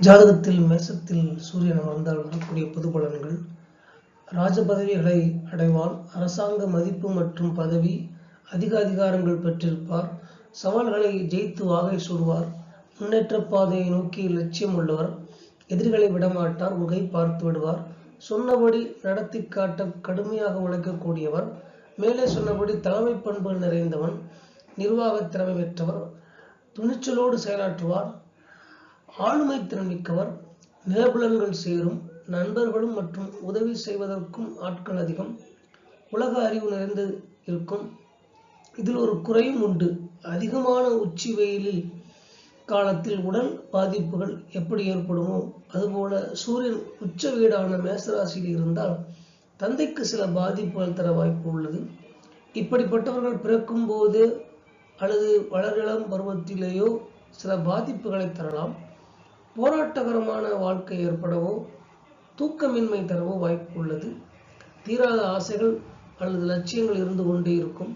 ஜாதகத்தில் மேசத்தில் சூரியன் அமர்ந்தால் வரக்கூடிய பொது பலன்கள் ராஜ பதவிகளை அடைவார். அரசாங்க மதிப்பு மற்றும் பதவி அதிக அதிகாரங்கள் பெற்றிருப்பார். சவால்களை ஜெயித்து வாகை சூடுவார். முன்னேற்ற பாதையை நோக்கி லட்சியம் உள்ளவர். எதிரிகளை விடமாட்டார். உகை பார்த்து விடுவார். சொன்னபடி நடத்தி காட்ட கடுமையாக உழைக்கக்கூடியவர். மேலே சொன்னபடி தலைமை பண்புகள் நிறைந்தவன். நிர்வாக திறமை பெற்றவர். துணிச்சலோடு செயலாற்றுவார். ஆளுமை திறன் மிக்கவர் நிலபுலன்கள் சேரும் நண்பர்களும் மற்றும் உதவி செய்வதற்கும் ஆட்கள் அதிகம் உலக அறிவு நிறைந்து இருக்கும். இதில் ஒரு குறையும் உண்டு. அதிகமான உச்சி வெயிலில் காலத்தில் உடல் பாதிப்புகள் எப்படி ஏற்படுமோ அதுபோல சூரியன் உச்ச வீடான மேசராசியில் இருந்தால் தந்தைக்கு சில பாதிப்புகள் தர வாய்ப்பு உள்ளது. இப்படிப்பட்டவர்கள் பிறக்கும் போது அல்லது வளரிளம் பருவத்திலேயோ சில பாதிப்புகளை தரலாம். போராட்டகரமான வாழ்க்கை ஏற்படவோ தூக்கமின்மை தரவோ வாய்ப்பு உள்ளது. தீராத ஆசைகள் அல்லது லட்சியங்கள் இருந்து கொண்டே இருக்கும்.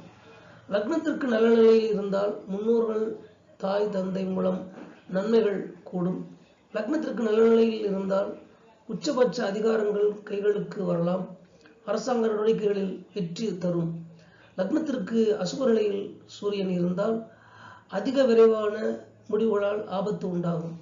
லக்னத்திற்கு நல்ல நிலையில் இருந்தால் முன்னோர்கள் தாய் தந்தை மூலம் நன்மைகள் கூடும். லக்னத்திற்கு நல்ல நிலையில் இருந்தால் உச்சபட்ச அதிகாரங்கள் கைகளுக்கு வரலாம். அரசாங்க நடவடிக்கைகளில் வெற்றி தரும். லக்னத்திற்கு அசுப நிலையில் சூரியன் இருந்தால் அதிக விரைவான முடிவுகளால் ஆபத்து உண்டாகும்.